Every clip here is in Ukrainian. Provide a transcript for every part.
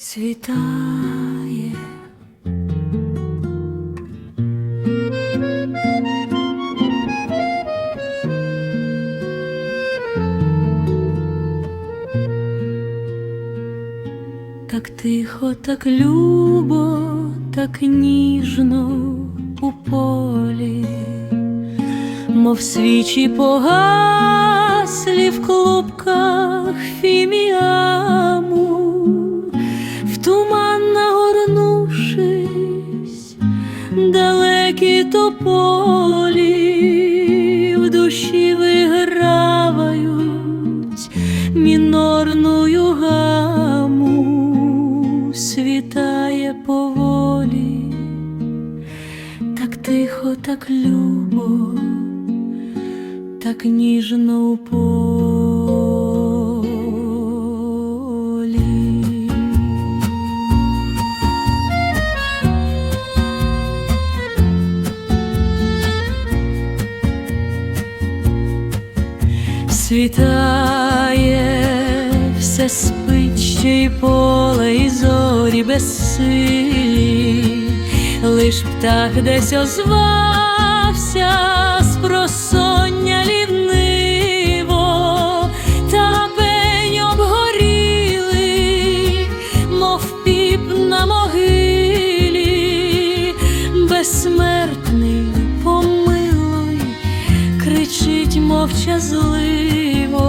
світає. Так тихо, так любо, так ніжно у полі, мов свічі погаслі в клубках фіміаму, далекі тополі в душі вигравають мінорною гаму, світає поволі, так тихо, так любо, так ніжно у полі. Світає, все спить ще й поле, і зорі безсилі, лиш птах десь озвався з просоння лівниво, та пень обгоріли, мов піп на могилі, безсмертний кричить мовчазливо,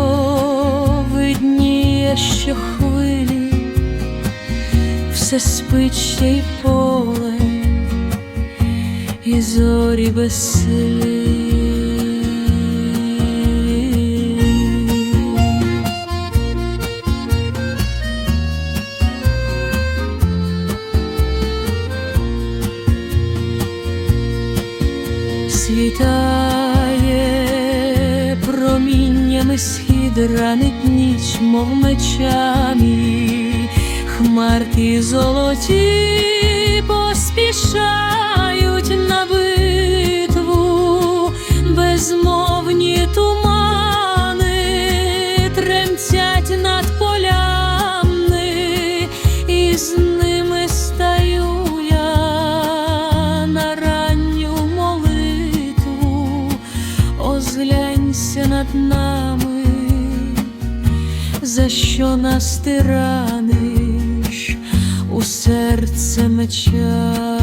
видніє, що хвилі, все спить ще й поле, і зорі безсилі. світає проміннями схід ранить ніч, мов мечами, хмарки золоті поспішають на битву, безмовні тумани тремтять над полями, і озглянься над нами, за що нас ти раниш у серце меча.